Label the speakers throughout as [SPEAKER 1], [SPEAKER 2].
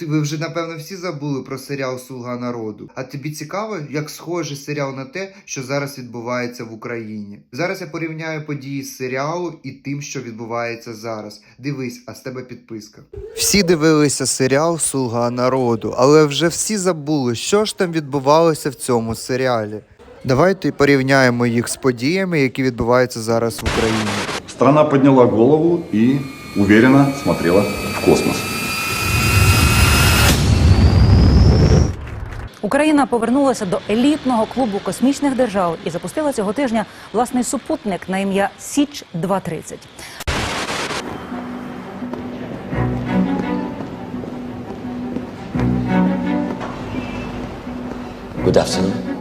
[SPEAKER 1] Ти ви вже напевно всі забули про серіал Слуга народу. А тобі цікаво, як схожий серіал на те, що зараз відбувається в Україні? Зараз я порівняю події з серіалу і тим, що відбувається зараз. Дивись, а з тебе підписка. Всі дивилися серіал Слуга народу, але вже всі забули, що ж там відбувалося в цьому серіалі. Давайте порівняємо їх з подіями, які відбуваються зараз в Україні.
[SPEAKER 2] Страна подняла голову и уверенно смотрела в космос.
[SPEAKER 3] Україна повернулася до елітного клубу космічних держав і запустила цього тижня власний супутник на ім'я Січ 230
[SPEAKER 4] Good afternoon.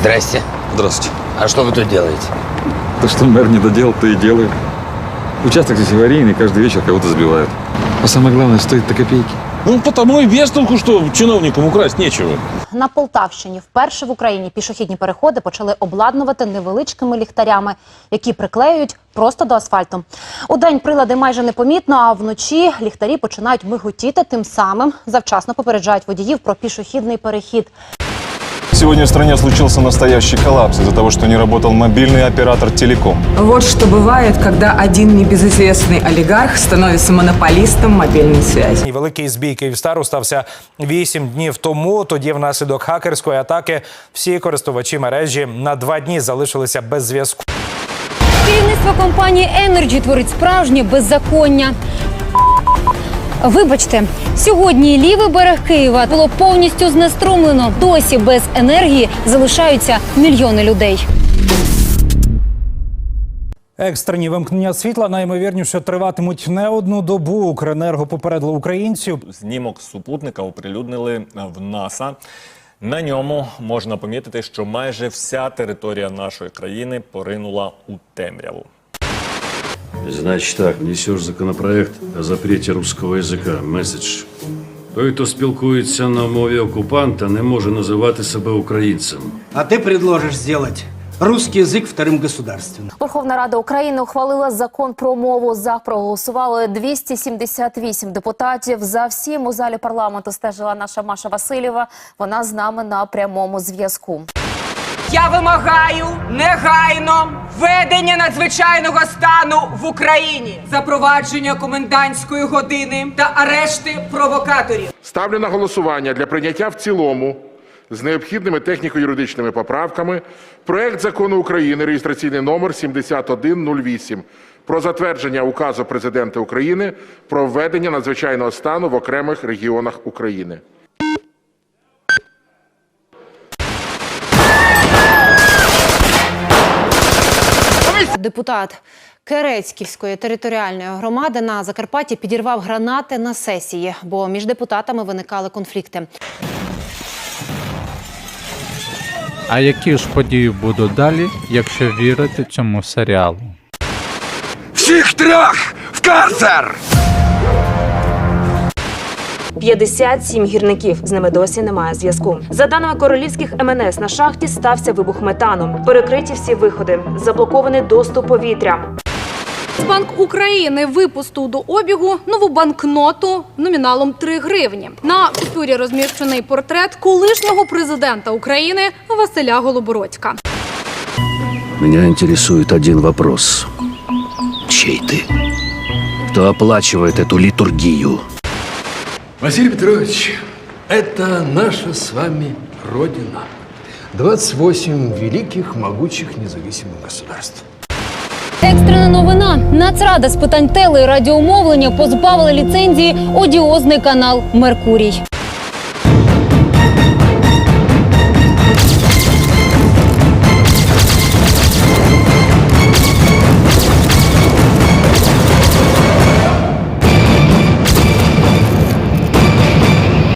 [SPEAKER 4] Здрасте.
[SPEAKER 5] Здравствуйте.
[SPEAKER 4] А что вы тут делаете?
[SPEAKER 5] То, что мэр не доделал, то и делает. Участок здесь аварийный, каждый вечер кого-то сбивают. А самое главное, стоит до копейки.
[SPEAKER 6] Ну, потому и без толку, что чиновникам украсть нечего.
[SPEAKER 7] На Полтавщині вперше в Україні пішохідні переходи почали обладнувати невеличкими ліхтарями, які приклеюють просто до асфальту. У день прилади майже непомітно, а вночі ліхтарі починають миготіти, тим самим завчасно попереджають водіїв про пішохідний перехід.
[SPEAKER 6] Сегодня в стране случился настоящий коллапс из-за того, что не работал мобильный оператор телеком.
[SPEAKER 8] Вот что бывает, когда один небезызвестный олигарх становится монополистом мобильной связи.
[SPEAKER 9] І великий збій Київстару стався вісім днів тому. Тоді, внаслідок хакерської атаки, всі користувачі мережі на два дні залишилися без зв'язку.
[SPEAKER 10] Керівництво компанії Energy творить справжнє беззаконня. Вибачте, сьогодні лівий берег Києва було повністю знеструмлено. Досі без енергії залишаються мільйони людей.
[SPEAKER 9] Екстрені вимкнення світла наймовірніше триватимуть не одну добу. Укренерго попередило українців.
[SPEAKER 11] Знімок супутника оприлюднили в НАСА. На ньому можна помітити, що майже вся територія нашої країни поринула у темряву.
[SPEAKER 12] Значит так, несешь законопроект о запрете русского язика. Меседж. Той, хто спілкується на мові окупанта, не може називати себе українцем.
[SPEAKER 13] А ты предложишь сделать русский язык вторым государственным.
[SPEAKER 7] Верховна Рада України ухвалила закон про мову. За проголосували 278 депутатів. За всім у залі парламенту стежила наша Маша Васильєва. Вона з нами на прямому зв'язку.
[SPEAKER 8] Я вимагаю негайно введення надзвичайного стану в Україні, запровадження комендантської години та арешти провокаторів.
[SPEAKER 14] Ставлю на голосування для прийняття в цілому з необхідними техніко-юридичними поправками проект закону України реєстраційний номер 7108 про затвердження указу президента України про введення надзвичайного стану в окремих регіонах України.
[SPEAKER 10] Депутат Керецьківської територіальної громади на Закарпатті підірвав гранати на сесії, бо між депутатами виникали конфлікти.
[SPEAKER 15] А які ж події будуть далі, якщо вірити цьому серіалу?
[SPEAKER 5] Всіх трьох в карцер!
[SPEAKER 7] 57 гірників з ними досі немає зв'язку. За даними королівських МНС, на шахті стався вибух метану. Перекриті всі виходи, заблокований доступ повітря.
[SPEAKER 10] Банк України випустив до обігу нову банкноту номіналом 3 гривні. На купюрі розміщений портрет колишнього президента України Василя Голобородька.
[SPEAKER 12] Меня интересует один вопрос. Чей ты? Кто оплачивает эту литургию?
[SPEAKER 13] Василий Петрович, это наша с вами Родина. 28 великих, могучих, независимых государств.
[SPEAKER 10] Екстрена новина. Нацрада з питань теле і радіомовлення позбавила ліцензії одіозний канал Меркурій.